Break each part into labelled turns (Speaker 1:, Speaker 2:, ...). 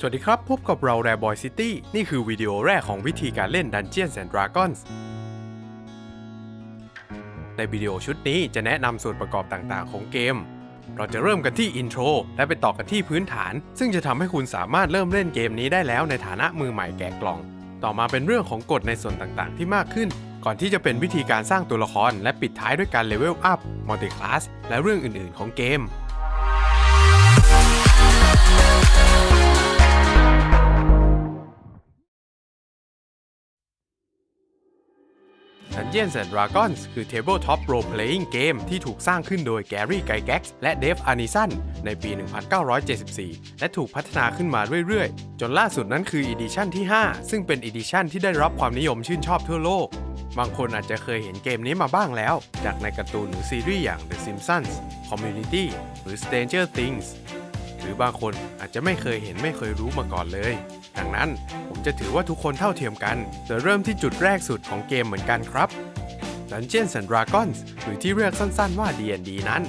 Speaker 1: สวัสดีครับ พบกับเรา Rare Boy City นี่คือวิดีโอแรกของวิธีการเล่น Dungeons and Dragons ในวิดีโอชุดนี้จะแนะนำส่วนประกอบต่างๆของเกม เราจะเริ่มกันที่อินโทรและไปต่อกันที่พื้นฐาน ซึ่งจะทำให้คุณสามารถเริ่มเล่นเกมนี้ได้แล้วในฐานะมือใหม่แกะกล่อง ต่อมาเป็นเรื่องของกฎในส่วนต่างๆ ที่มากขึ้น ก่อนที่จะเป็นวิธีการสร้างตัวละคร และปิดท้ายด้วยการเลเวลอัพมัลติคลาสและเรื่องอื่น ๆ ของเกม Dungeons and Dragons คือ Tabletop Role Playing Game ที่ถูกสร้างขึ้นโดย Gary Gygax และ Dave Arneson ในปี 1974 และถูกพัฒนาขึ้นมาเรื่อยๆ จนล่าสุดนั้นคือ Edition ที่ 5 ซึ่งเป็น Edition ที่ได้รับความนิยมชื่นชอบทั่วโลก บางคนอาจจะเคยเห็นเกมนี้มาบ้างแล้ว จากในการ์ตูนหรือซีรีส์อย่าง The Simpsons Community หรือ Stranger Things หรือบางคนอาจจะไม่เคยเห็นไม่เคยรู้มาก่อนเลย ดังนั้น จะถือว่าทุกคนเท่าเทียมกันโดยเริ่มที่จุดแรกสุดของเกมเหมือนกันครับ Dungeons and Dragons หรือที่เรียกสั้นๆว่า D&D นั้น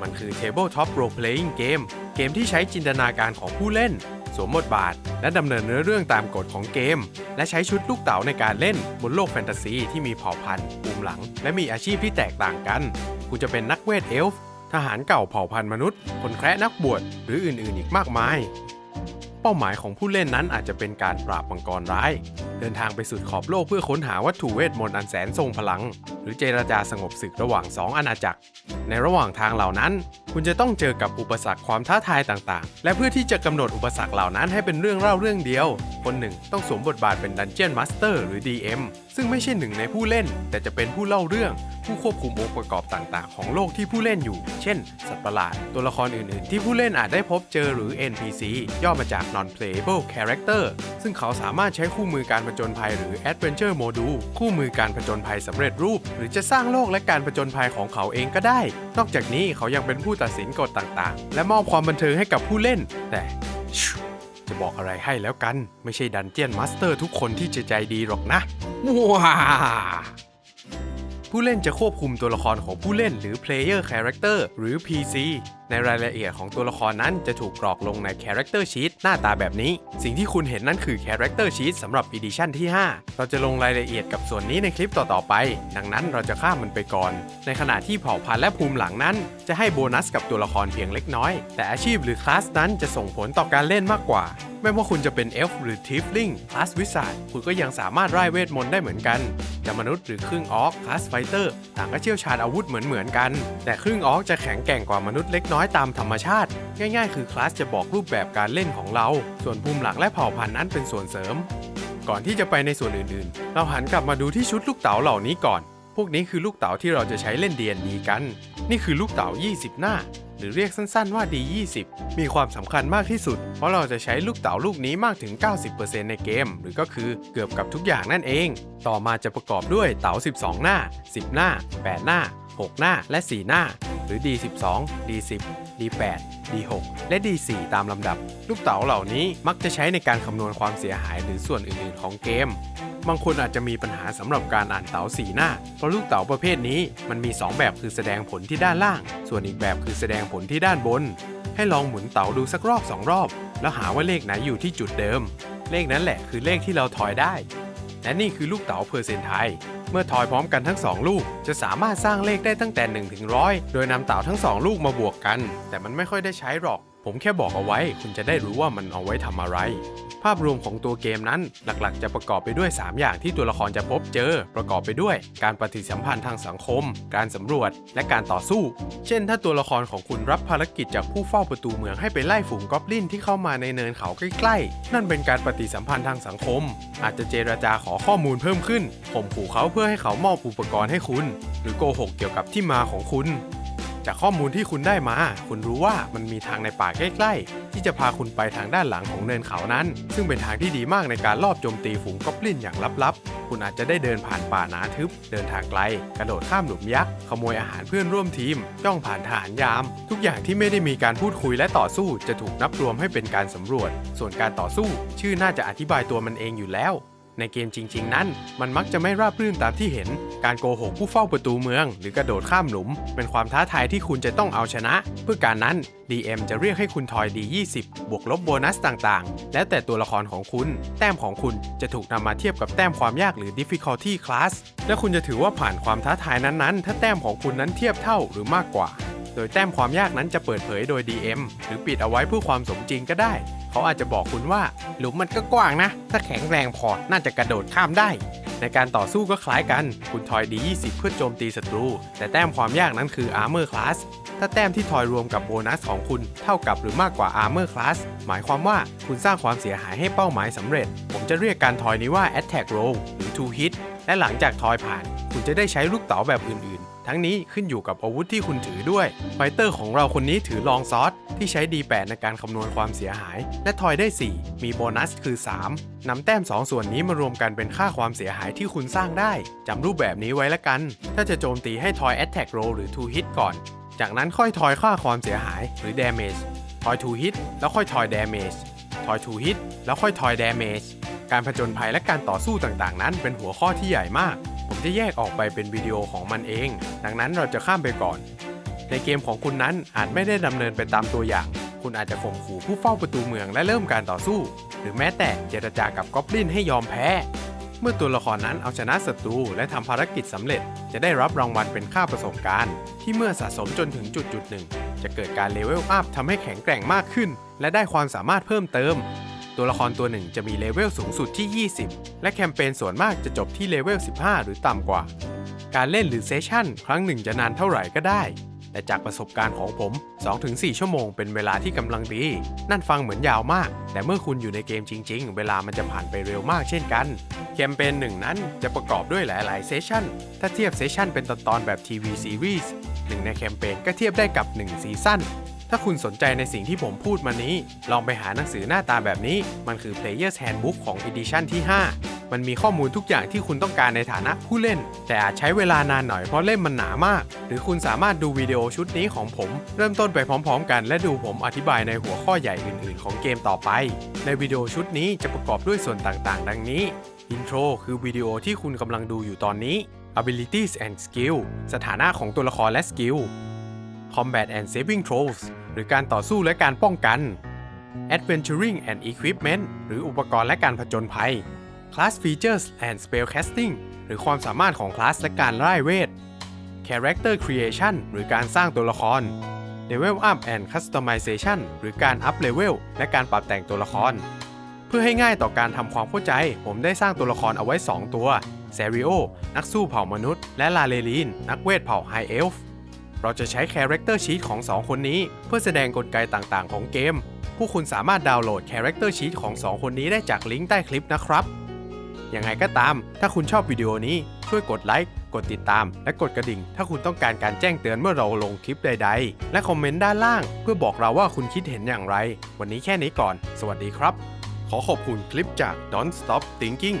Speaker 1: มันคือ Tabletop Role Playing Game เกมที่ใช้จินตนาการของผู้เล่น สวมบทบาท และดำเนินเนื้อเรื่องตามกฎของเกม และใช้ชุดลูกเต๋าในการเล่นบนโลกแฟนตาซีที่มีเผ่าพันธุ์ภูมิหลัง และมีอาชีพที่แตกต่างกัน คุณจะเป็นนักเวทเอลฟ์ทหารเก่าเผ่าพันธุ์มนุษย์ คนแคระนักบวชหรืออื่นๆ อีกมากมาย เป้าหมายของผู้เล่นนั้นอาจจะเป็นการปราบมังกรร้าย เดินทางไปสุดขอบโลกเพื่อค้นหาวัตถุเวทมนต์อันแสนทรงพลัง หรือเจรจาสงบศึกระหว่างสองอาณาจักร ในระหว่างทางเหล่านั้น คุณจะต้องเจอกับอุปสรรคความท้าทายต่างๆ และเพื่อที่จะกำหนดอุปสรรคเหล่านั้นให้เป็นเรื่องเล่าเรื่องเดียว คนหนึ่งต้องสวมบทบาทเป็นดันเจียนมาสเตอร์หรือ DM ซึ่งไม่ใช่หนึ่งในผู้เล่น แต่จะเป็นผู้เล่าเรื่อง ผู้ควบคุมองค์ประกอบต่างๆ ของโลกที่ผู้เล่นอยู่ เช่น สัตว์ประหลาด ตัวละครอื่นๆ ที่ผู้เล่นอาจได้พบเจอหรือ NPC ย่อมาจาก Non-Playable Character ซึ่งเขาสามารถใช้คู่มือการผจญภัยหรือ Adventure Module คู่มือการผจญภัยสำเร็จรูป หรือจะสร้างโลกและการผจญภัยของเขาเองก็ได้ นอกจากนี้เขายังเป็นผู้ตัดสินกฎต่างๆ และมอบความบันเทิงให้กับผู้เล่น แต่ จะบอกอะไรให้แล้วกัน ไม่ใช่ดันเจียนมาสเตอร์ทุกคนที่จะใจดีหรอกนะว้าผู้เล่นจะควบคุมตัวละครของผู้เล่นหรือ Player Character หรือ PC ในรายละเอียดของตัวละครนั้นจะถูกกรอกลงใน Character Sheet หน้าตาแบบนี้ สิ่งที่คุณเห็นนั่นคือ Character Sheet สำหรับ Edition ที่ 5 เราจะลงรายละเอียดกับส่วนนี้ในคลิปต่อๆไป ดังนั้นเราจะข้ามมันไปก่อน ในขณะที่เผ่าพันธุ์และภูมิหลังนั้น จะให้โบนัสกับตัวละครเพียงเล็กน้อย แต่อาชีพหรือคลาสนั้นจะส่งผลต่อการเล่นมากกว่าไม่ว่าคุณจะเป็นเอลฟ์หรือทิฟลิงคลาสวิสาดคุณก็ยังสามารถไร้เวทมนต์ได้เหมือนกัน จะมนุษย์หรือครึ่งออกคลาสไฟเตอร์ ต่างก็เชี่ยวชาญอาวุธเหมือนเหมือนๆกัน แต่ครึ่งออกจะแข็งแกร่งกว่ามนุษย์เล็กน้อยตามธรรมชาติ ง่าย ๆ คือคลาสจะบอกรูปแบบการเล่นของเรา ส่วนภูมิหลังและเผ่าพันธุ์นั้นเป็นส่วนเสริม ก่อนที่จะไปในส่วนอื่นๆ เราหันกลับมาดูที่ชุดลูกเต๋าเหล่านี้ก่อน พวกนี้คือลูกเต๋าที่เราจะใช้เล่น D&D กัน นี่คือลูกเต๋า 20 หน้า หรือเรียกสั้นๆว่า D20 มีความสำคัญมากที่สุด เพราะเราจะใช้ลูกเต๋าลูกนี้มากถึง 90%ในเกม หรือก็คือเกือบกับทุกอย่างนั่นเอง ต่อมาจะประกอบด้วยเต๋า 12 หน้า 10 หน้า 8 หน้า 6 หน้าและ 4 หน้า หรือ D12 D10 D8 D6 และ D4 ตามลำดับ ลูกเต๋าเหล่านี้มักจะใช้ในการคำนวณความเสียหายหรือส่วนอื่น ๆ ของเกม บางคนอาจจะมีปัญหาสำหรับการอ่านเต๋าสีหน้า เพราะลูกเต๋าประเภทนี้มันมี 2 แบบคือแสดงผลที่ด้านล่าง ส่วนอีกแบบคือแสดงผลที่ด้านบน ให้ลองหมุนเต๋าดูสักรอบ 2 รอบ แล้วหาว่าเลขไหนอยู่ที่จุดเดิม เลขนั้นแหละคือเลขที่เราทอยได้ และนี่คือลูกเต๋าเพอร์เซนไทน์ เมื่อทอยพร้อมกันทั้ง 2 ลูก จะสามารถสร้างเลขได้ตั้งแต่1ถึงร้อยโดยนำเต๋าทั้ง 2 ลูกมาบวกกัน แต่มันไม่ค่อยได้ใช้หรอก ผมแค่บอกเอาไว้ คุณจะได้รู้ว่ามันเอาไว้ทำอะไร ภาพรวมของตัวเกมนั้น หลักๆ จะประกอบไปด้วย 3 อย่างที่ตัวละครจะพบเจอ ประกอบไปด้วย การปฏิสัมพันธ์ทางสังคม การสำรวจ และการต่อสู้ เช่น ถ้าตัวละครของคุณรับภารกิจจากผู้เฝ้าประตูเมืองให้ไปไล่ฝูงกอบลินที่เข้ามาในเนินเขาใกล้ๆ นั่นเป็นการปฏิสัมพันธ์ทางสังคม อาจจะเจราจาขอข้อมูลเพิ่มขึ้นข่มขู่เขาเพื่ออให้เขามอบอุปกรณ์ให้คุณ หรือโกหกเกี่ยวกับที่มาของคุณ จากข้อมูลที่คุณได้มา คุณรู้ว่ามันมีทางในป่าใกล้ ๆ ที่จะพาคุณไปทางด้านหลังของเนินเขานั้น ซึ่งเป็นทางที่ดีมากในการลอบโจมตีฝูงกอบลินอย่างลับๆ คุณอาจจะได้เดินผ่านป่าหนาทึบ เดินทางไกล กระโดดข้ามหลุมยักษ์ ขโมยอาหารเพื่อนร่วมทีม จ้องผ่านทหารยาม ทุกอย่างที่ไม่ได้มีการพูดคุยและต่อสู้จะถูกนับรวมให้เป็นการสำรวจ ส่วนการต่อสู้ ชื่อน่าจะอธิบายตัวมันเองอยู่แล้ว ในเกมจริง ๆ นั้น มันมักจะไม่ราบรื่นตามที่เห็น การโกหกผู้เฝ้าประตูเมือง หรือกระโดดข้ามหลุม เป็นความท้าทายที่คุณจะต้องเอาชนะ เพื่อการนั้น DM จะเรียกให้คุณทอยดี20 บวกลบโบนัสต่างๆ แล้วแต่ตัวละครของคุณ แต้มของคุณจะถูกนำมาเทียบกับแต้มความยากหรือ difficulty class และคุณจะถือว่าผ่านความท้าทายนั้นๆ ถ้าแต้มของคุณนั้นเทียบเท่าหรือมากกว่า โดยแต้มความยากนั้นจะเปิดเผยโดย DM หรือปิดเอาไว้เพื่อความสมจริงก็ได้ เขาอาจจะบอกคุณว่าหลุมมันก็กว้างนะ ถ้าแข็งแรงพอน่าจะกระโดดข้ามได้ ในการต่อสู้ก็คล้ายกัน คุณทอยดี 20 เพื่อโจมตีศัตรู แต่แต้มความยากนั้นคือ Armor Class ถ้าแต้มที่ทอยรวมกับโบนัสของคุณเท่ากับหรือมากกว่า Armor Class หมายความว่าคุณสร้างความเสียหายให้เป้าหมายสำเร็จ ผมจะเรียกการทอยนี้ว่า Attack Roll หรือ Two Hit และหลังจากทอยผ่าน คุณจะได้ใช้ลูกเต๋าแบบอื่นๆ ทั้งนี้ขึ้นอยู่กับอาวุธที่คุณถือด้วยไฟเตอร์ของเราคนนี้ถือลองซอสที่ใช้ D8 ในการคำนวณความเสียหาย และทอยได้ 4 มีโบนัสคือ 3นำแต้ม 2 ส่วนนี้มารวมกันเป็นค่าความเสียหายที่คุณสร้างได้จำรูปแบบนี้ไว้ละกัน ถ้าจะโจมตีให้ทอย Attack Roll หรือ Two Hit ก่อน จากนั้นค่อยทอยค่าความเสียหายหรือ Damage ทอย Two Hit แล้วค่อยทอย Damage ทอย Two Hit แล้วค่อยทอย Damage การผจญภัยและการต่อสู้ต่างๆ นั้นเป็นหัวข้อที่ใหญ่มาก จะแยกออกไปเป็นวิดีโอของมันเอง ดังนั้นเราจะข้ามไปก่อน ในเกมของคุณนั้นอาจไม่ได้ดำเนินไปตามตัวอย่าง คุณอาจจะข่มขู่ผู้เฝ้าประตูเมืองและเริ่มการต่อสู้ หรือแม้แต่เจรจากับกอบลินให้ยอมแพ้ เมื่อตัวละครนั้นเอาชนะศัตรูและทำภารกิจสำเร็จ จะได้รับรางวัลเป็นค่าประสบการณ์ ที่เมื่อสะสมจนถึงจุดจุดหนึ่งจะเกิดการเลเวลอัพทำให้แข็งแกร่งมากขึ้น และได้ความสามารถเพิ่มเติม ตัวละครตัวหนึ่งจะมีเลเวลสูงสุดที่ 20 และแคมเปญส่วนมากจะจบที่เลเวล 15 หรือต่ำกว่า การเล่นหรือเซสชั่น ครั้งหนึ่งจะนานเท่าไหร่ก็ได้ แต่จากประสบการณ์ของผม 2-4 ชั่วโมงเป็นเวลาที่กำลังดี นั่นฟังเหมือนยาวมาก แต่เมื่อคุณอยู่ในเกมจริง ๆ เวลามันจะผ่านไปเร็วมากเช่นกัน แคมเปญหนึ่งนั้นจะประกอบด้วยหลาย ๆ เซสชั่น ถ้าเทียบเซสชั่นเป็นตอนๆแบบทีวีซีรีส์หนึ่งในแคมเปญก็เทียบได้กับ 1 ซีซั่น ถ้าคุณสนใจในสิ่งที่ผมพูดมานี้ ลองไปหาหนังสือหน้าตาแบบนี้ มันคือ Player's Handbook ของ Edition ที่ 5 มันมีข้อมูลทุกอย่างที่คุณต้องการในฐานะผู้เล่น แต่อาจใช้เวลานานหน่อยเพราะเล่มมันหนามาก หรือคุณสามารถดูวิดีโอชุดนี้ของผม เริ่มต้นไปพร้อมๆ กัน และดูผมอธิบายในหัวข้อใหญ่อื่น ๆ ของเกมต่อไป ในวิดีโอชุดนี้จะประกอบด้วยส่วนต่างๆ ดังนี้ Intro คือวิดีโอที่คุณกำลังดูอยู่ตอนนี้ Abilities and Skill สถานะของตัวละครและสกิล Combat and Saving Throws หรือการต่อสู้และการป้องกัน Adventuring and Equipment หรืออุปกรณ์และการผจญภัย Class Features and Spellcasting หรือความสามารถของคลาสและการไล่เวท Character Creation หรือการสร้างตัวละคร Level Up and Customization หรือการอัพเลเวลและการปรับแต่งตัวละคร เพื่อให้ง่ายต่อการทำความเข้าใจ ผมได้สร้างตัวละครเอาไว้ 2 ตัว เซริโอ นักสู้เผ่ามนุษย์ และลาเลลีน นักเวทเผ่าไฮเอลฟ์ เราจะใช้ Character Sheet ของ 2 คนนี้ เพื่อแสดงกลไกต่างๆ ของเกม ผู้คุณสามารถดาวน์โหลด Character Sheet ของ 2 คนนี้ได้จากลิงก์ใต้คลิปนะครับยังไงก็ตาม ถ้าคุณชอบวิดีโอนี้ช่วยกดไลค์ กดติดตาม และกดกระดิ่ง ถ้าคุณต้องการการแจ้งเตือนเมื่อเราลงคลิปใด ๆ และคอมเมนต์ด้านล่าง เพื่อบอกเราว่าคุณคิดเห็นอย่างไร วันนี้แค่นี้ก่อน สวัสดีครับ ขอขอบคุณคลิปจาก Don't Stop Thinking